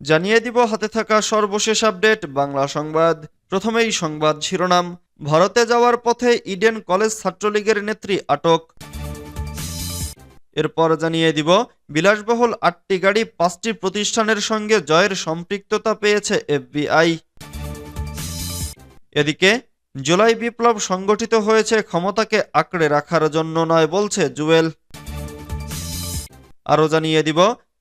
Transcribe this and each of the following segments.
জানিয়ে দিব হাতে থাকা সর্বশেষ আপডেট, বাংলা সংবাদ। প্রথমেই সংবাদ শিরোনাম, ভারতে যাওয়ার পথে ইডেন কলেজ ছাত্রলীগের নেত্রী আটক। এরপর জানিয়ে দিব, বিলাসবহুল আটটি গাড়ি পাঁচটি প্রতিষ্ঠানের সঙ্গে জয়ের সম্পৃক্ততা পেয়েছে এফবিআই। এদিকে, জুলাই বিপ্লব সংগঠিত হয়েছে, ক্ষমতাকে আঁকড়ে রাখার জন্য নয় বলছে জুয়েল। আরও জানিয়ে দিব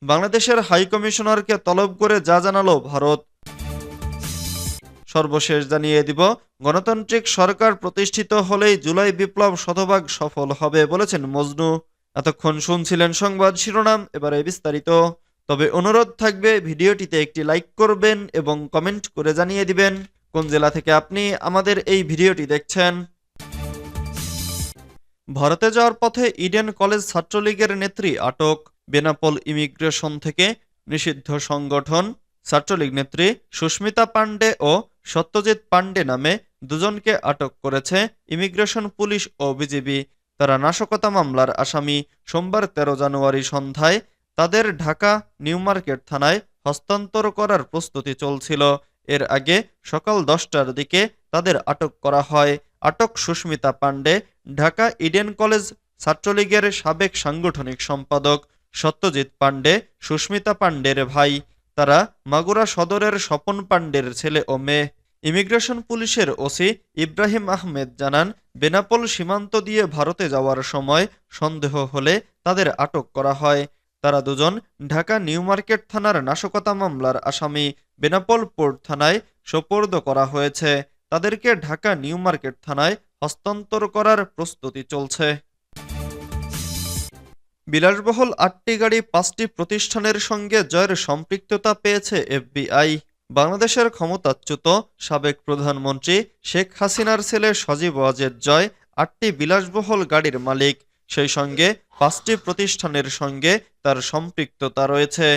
বাংলাদেশের হাইকমিশনারকে তলব করে যা জানালো ভারত। সর্বশেষ জানিয়ে দিব, গণতান্ত্রিক সরকার প্রতিষ্ঠিত হলেই জুলাই বিপ্লব শতভাগ সফল হবে বলেছেন মজনু। এতক্ষণ শুনছিলেন সংবাদ শিরোনাম, এবারে বিস্তারিত। তবে অনুরোধ থাকবে, ভিডিওটিতে একটি লাইক করবেন এবং কমেন্ট করে জানিয়ে দিবেন কোন জেলা থেকে আপনি আমাদের এই ভিডিওটি দেখছেন। ভারতে যাওয়ার পথে ইডেন কলেজ ছাত্রলীগের নেত্রী আটক। বেনাপোল ইমিগ্রেশন থেকে নিষিদ্ধ সংগঠন, ছাত্রলীগ নেত্রী সুস্মিতা পান্ডে ও সত্যজিৎ পান্ডে নামে দুজনকে আটক করেছে ইমিগ্রেশন পুলিশ ও বিজিবি। তারা নাশকতা মামলার আসামি সোমবার তেরো জানুয়ারি সন্ধ্যায় তাদের ঢাকা নিউ মার্কেট থানায় হস্তান্তর করার প্রস্তুতি চলছিল। এর আগে সকাল দশটার দিকে তাদের আটক করা হয়। আটক সুস্মিতা পান্ডে ঢাকা ইডেন কলেজ ছাত্রলীগের সাবেক সাংগঠনিক সম্পাদক সত্যজিৎ পান্ডে সুস্মিতা পান্ডের ভাই, তারা মাগুরা সদরের স্বপন পান্ডের ছেলে ও মেয়ে। ইমিগ্রেশন পুলিশের ওসি ইব্রাহিম আহমেদ জানান, বেনাপোল সীমান্ত দিয়ে ভারতে যাওয়ার সময় সন্দেহ হলে তাদের আটক করা হয়। তারা দুজন ঢাকা নিউ মার্কেট থানার নাশকতা মামলার আসামি বেনাপোল পোর্ট থানায় সোপর্দ করা হয়েছে। তাদেরকে ঢাকা নিউ মার্কেট থানায় হস্তান্তর করার প্রস্তুতি চলছে। বিলাসবহুল আটটি গাড়ি পাঁচটি প্রতিষ্ঠানের সঙ্গে জয়ের সম্পৃক্ততা পেয়েছে এফবিআই। বাংলাদেশের ক্ষমতাচ্যুত সাবেক প্রধানমন্ত্রী শেখ হাসিনার ছেলে সজীব ওয়াজেদ জয় আটটি বিলাসবহুল গাড়ির মালিক। সেই সঙ্গে পাঁচটি প্রতিষ্ঠানের সঙ্গে তার সম্পৃক্ততা রয়েছে।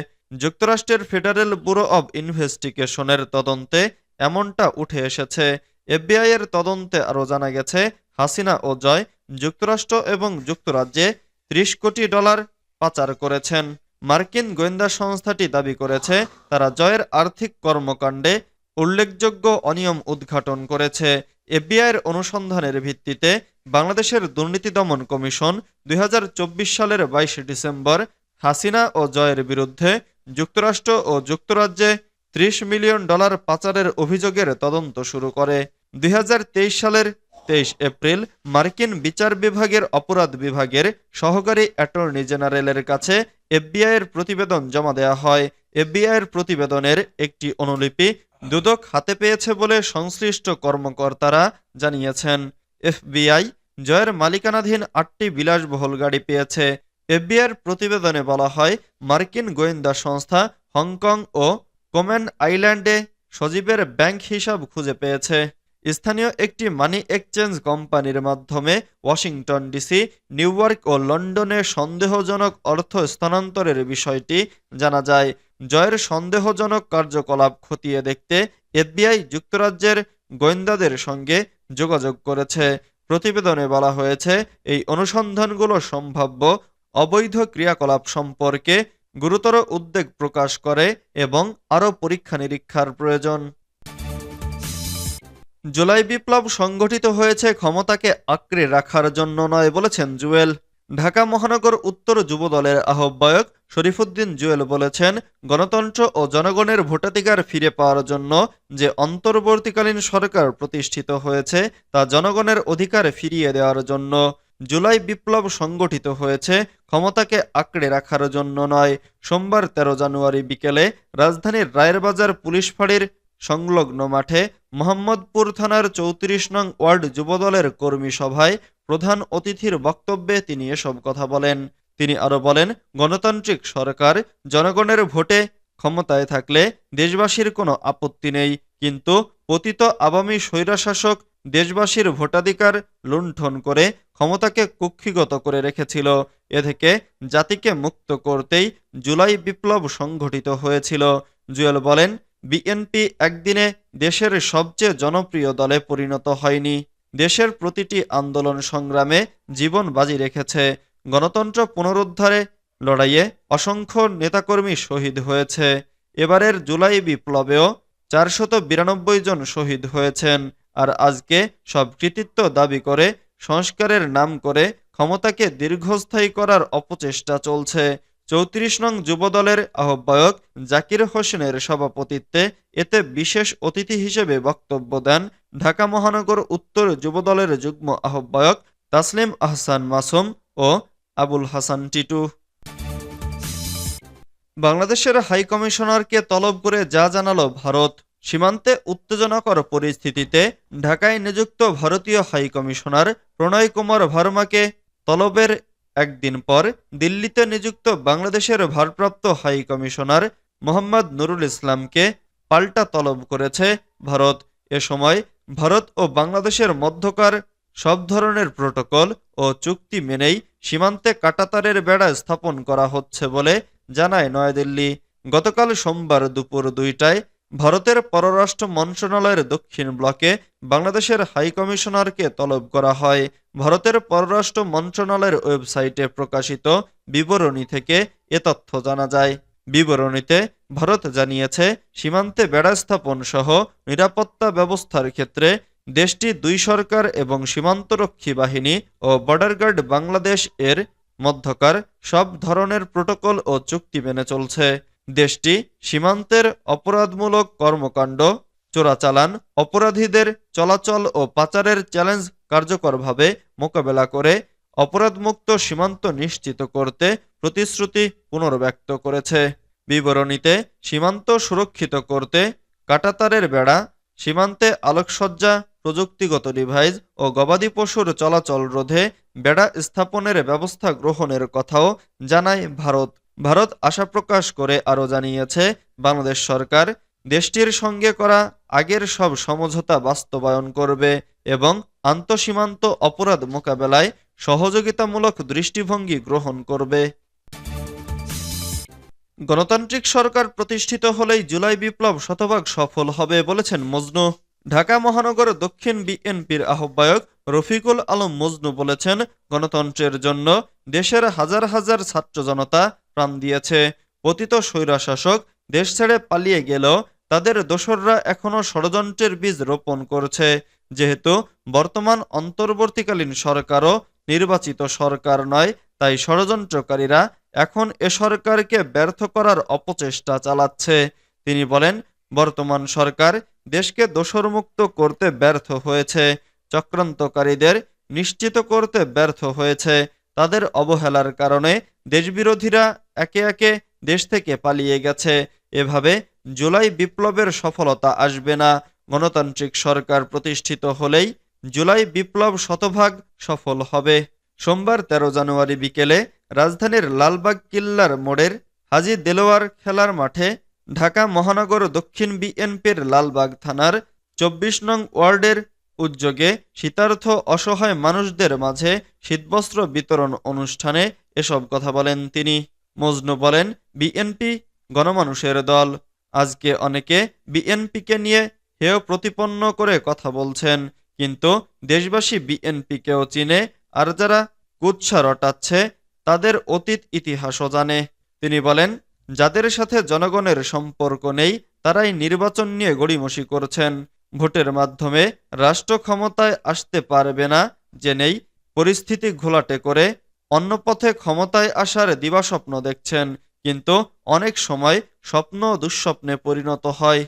যুক্তরাষ্ট্রের ফেডারেল ব্যুরো অব ইনভেস্টিগেশনের তদন্তে এমনটা উঠে এসেছে। এফবিআই এর তদন্তে আরও জানা গেছে, হাসিনা ও জয় যুক্তরাষ্ট্র এবং যুক্তরাজ্যে ত্রিশ কোটি ডলার পাচার করেছেন। মার্কিন গোয়েন্দা সংস্থাটি দাবি করেছে, তারা জয়ের আর্থিক কর্মকাণ্ডে উল্লেখযোগ্য অনিয়ম উদ্ঘাটন করেছে। এফবিআইয়ের অনুসন্ধানের ভিত্তিতে বাংলাদেশের দুর্নীতি দমন কমিশন দুই হাজার চব্বিশ সালের বাইশে ডিসেম্বর হাসিনা ও জয়ের বিরুদ্ধে যুক্তরাষ্ট্র ও যুক্তরাজ্যে ত্রিশ মিলিয়ন ডলার পাচারের অভিযোগের তদন্ত শুরু করে। দুই হাজার তেইশ সালের তেইশ এপ্রিল মার্কিন বিচার বিভাগের অপরাধ বিভাগের সহকারী অ্যাটর্নি জেনারেলের কাছে এফবিআইয়ের প্রতিবেদন জমা দেওয়া হয়। এফবিআইয়ের প্রতিবেদনের একটি অনুলিপি দুদক হাতে পেয়েছে বলে সংশ্লিষ্ট কর্মকর্তারা জানিয়েছেন। এফবিআই জয়ের মালিকানাধীন আটটি বিলাসবহুল গাড়ি পেয়েছে। এফবিআইয়ের প্রতিবেদনে বলা হয়, মার্কিন গোয়েন্দা সংস্থা হংকং ও কোম্যান আইল্যান্ডে সজীবের ব্যাংক হিসাব খুঁজে পেয়েছে। স্থানীয় একটি মানি এক্সচেঞ্জ কোম্পানির মাধ্যমে ওয়াশিংটন ডিসি, নিউ ইয়র্ক ও লন্ডনে সন্দেহজনক অর্থ স্থানান্তরের বিষয়টি জানা যায়। জয়ের সন্দেহজনক কার্যকলাপ খতিয়ে দেখতে এফবিআই যুক্তরাজ্যের গোয়েন্দাদের সঙ্গে যোগাযোগ করেছে। প্রতিবেদনে বলা হয়েছে, এই অনুসন্ধানগুলো সম্ভাব্য অবৈধ ক্রিয়াকলাপ সম্পর্কে গুরুতর উদ্বেগ প্রকাশ করে এবং আরও পরীক্ষা নিরীক্ষার প্রয়োজন। জুলাই বিপ্লব সংগঠিত হয়েছে, ক্ষমতাকে আঁকড়ে রাখার জন্য নয় বলেছেন জুয়েল। ঢাকা মহানগর উত্তর যুব দলের আহ্বায়ক শরীফুদ্দিন জুয়েল বলেছেন, গণতন্ত্র ও জনগণের ভোটাধিকার ফিরে পাওয়ার জন্য যে অন্তর্বর্তীকালীন সরকার প্রতিষ্ঠিত হয়েছে, তা জনগণের অধিকার ফিরিয়ে দেওয়ার জন্য। জুলাই বিপ্লব সংগঠিত হয়েছে, ক্ষমতাকে আঁকড়ে রাখার জন্য নয়। সোমবার তেরো জানুয়ারি বিকেলে রাজধানীর রায়েরবাজার পুলিশ ফাঁড়ির সংলগ্ন মাঠে মোহাম্মদপুর থানার চৌত্রিশ নং ওয়ার্ড যুবদলের কর্মী সভায় প্রধান অতিথির বক্তব্যে তিনি এসব কথা বলেন। তিনি আরও বলেন, গণতান্ত্রিক সরকার জনগণের ভোটে ক্ষমতায় থাকলে দেশবাসীর কোনো আপত্তি নেই, কিন্তু পতিত আওয়ামী স্বৈরাশাসক দেশবাসীর ভোটাধিকার লুণ্ঠন করে ক্ষমতাকে কুক্ষিগত করে রেখেছিল। এ থেকে জাতিকে মুক্ত করতেই জুলাই বিপ্লব সংঘটিত হয়েছিল। জুয়েল বলেন বিএনপি একদিনে দেশের সবচেয়ে জনপ্রিয় দলে পরিণত হয়নি। দেশের প্রতিটি আন্দোলন সংগ্রামে জীবন বাজি রেখেছে। গণতন্ত্র পুনরুদ্ধারে লড়াইয়ে অসংখ্য নেতাকর্মী শহীদ হয়েছে। এবারের জুলাই বিপ্লবেও চারশত বিরানব্বই জন শহীদ হয়েছেন আর আজকে সব কৃতিত্ব দাবি করে সংস্কারের নাম করে ক্ষমতাকে দীর্ঘস্থায়ী করার অপচেষ্টা চলছে। চৌত্রিশ নং যুবদলের আহ্বায়ক জাকির হোসেনের সভাপতিত্বে এতে বিশেষ অতিথি হিসেবে বক্তব্য দেন ঢাকা মহানগর উত্তর যুবদলের যুগ্ম আহ্বায়ক তাসলিম আহসান মাসুম ও আবুল হাসান টিটু। বাংলাদেশের হাই কমিশনারকে তলব করে যা জানালো ভারত, সীমান্তে উত্তেজনাকর পরিস্থিতিতে ঢাকায় নিযুক্ত ভারতীয় হাই কমিশনার প্রণয় কুমার ভার্মাকে তলবের একদিন পর দিল্লিতে নিযুক্ত বাংলাদেশের ভারপ্রাপ্ত হাই কমিশনার মোহাম্মদ নুরুল ইসলামকে পাল্টা তলব করেছে ভারত। এ সময় ভারত ও বাংলাদেশের মধ্যকার সব ধরনের প্রোটোকল ও চুক্তি মেনেই সীমান্তে কাটাতারের বেড়া স্থাপন করা হচ্ছে বলে জানায় নয়াদিল্লি। গতকাল সোমবার দুপুর দুইটায় ভারতের পররাষ্ট্র মন্ত্রণালয়ের দক্ষিণ ব্লকে বাংলাদেশের হাই কমিশনারকে তলব করা হয়। ভারতের পররাষ্ট্র মন্ত্রণালয়ের ওয়েবসাইটে প্রকাশিত বিবরণী থেকে এ তথ্য জানা যায়। বিবরণীতে ভারত জানিয়েছে, সীমান্তে বেড়া স্থাপন সহ নিরাপত্তা ব্যবস্থার ক্ষেত্রে দেশটি দুই সরকার এবং সীমান্তরক্ষী বাহিনী ও বর্ডার গার্ড বাংলাদেশ এর মধ্যকার সব ধরনের প্রোটোকল ও চুক্তি মেনে চলছে। দেশটি সীমান্তের অপরাধমূলক কর্মকাণ্ড, চোরাচালান, অপরাধীদের চলাচল ও পাচারের চ্যালেঞ্জ কার্যকরভাবে মোকাবেলা করে অপরাধমুক্ত সীমান্ত নিশ্চিত করতে প্রতিশ্রুতি পুনর্ব্যক্ত করেছে। বিবরণীতে সীমান্ত সুরক্ষিত করতে কাটাতারের বেড়া, সীমান্তে আলোকসজ্জা, প্রযুক্তিগত ডিভাইস ও গবাদি পশুর চলাচল রোধে বেড়া স্থাপনের ব্যবস্থা গ্রহণের কথাও জানায় ভারত। ভারত আশা প্রকাশ করে আরও জানিয়েছে, বাংলাদেশ সরকার দেশটির সঙ্গে করা আগের সব সমঝোতা বাস্তবায়ন করবে এবং আন্তঃসীমান্ত অপরাধ মোকাবেলায় সহযোগিতামূলক দৃষ্টিভঙ্গি গ্রহণ করবে। গণতান্ত্রিক সরকার প্রতিষ্ঠিত হলেই জুলাই বিপ্লব শতভাগ সফল হবে বলেছেন মজনু। ঢাকা মহানগর দক্ষিণ বিএনপির আহ্বায়ক রফিকুল আলম মজনু বলেছেন, গণতন্ত্রের জন্য দেশের হাজার হাজার ছাত্র জনতা প্রাণ দিয়েছে। পতিত স্বৈরাশাসক দেশ ছেড়ে পালিয়ে গেলেও তাদের দোসররা এখনও ষড়যন্ত্রের বীজ রোপণ করছে। যেহেতু বর্তমান অন্তর্বর্তীকালীন সরকারও নির্বাচিত সরকার নয়, তাই ষড়যন্ত্রকারীরা এখন এ সরকারকে ব্যর্থ করার অপচেষ্টা চালাচ্ছে। তিনি বলেন, বর্তমান সরকার দেশকে দোষরমুক্ত করতে ব্যর্থ হয়েছে। চক্রান্তকারীদের নিশ্চিত করতে ব্যর্থ হয়েছে। তাদের অবহেলার কারণে দেশবিরোধীরা একে একে দেশ থেকে পালিয়ে গেছে। এভাবে জুলাই বিপ্লবের সফলতা আসবে না। গণতান্ত্রিক সরকার প্রতিষ্ঠিত হলেই জুলাই বিপ্লব শতভাগ সফল হবে। সোমবার ১৩ জানুয়ারি বিকেলে রাজধানীর লালবাগ কিল্লার মোড়ের হাজি দেলোয়ার খেলার মাঠে ঢাকা মহানগর দক্ষিণ বিএনপির লালবাগ থানার চব্বিশ নং ওয়ার্ডের উদ্যোগে শীতার্থ অসহায় মানুষদের মাঝে শীতবস্ত্র বিতরণ অনুষ্ঠানে এসব কথা বলেন তিনি। মজনু বলেন, বিএনপি গণমানুষের দল। আজকে অনেকে বিএনপিকে নিয়ে হেয় প্রতিপন্ন করে কথা বলছেন, কিন্তু দেশবাসী বিএনপিকেও চিনে, আর যারা কুৎসা রটাচ্ছে, তাদের অতীত ইতিহাসও জানে। তিনি বলেন, যাদের সাথে জনগণের সম্পর্ক নেই, তারাই নির্বাচন নিয়ে গড়িমসি করছেন। ভোটের মাধ্যমে রাষ্ট্র ক্ষমতায় আসতে পারবে না জেনেই পরিস্থিতি ঘোলাটে করে অন্য পথে ক্ষমতায় আসার দিবাস্বপ্ন দেখছেন কিন্তু অনেক সময় স্বপ্ন দুঃস্বপ্নে পরিণত হয়।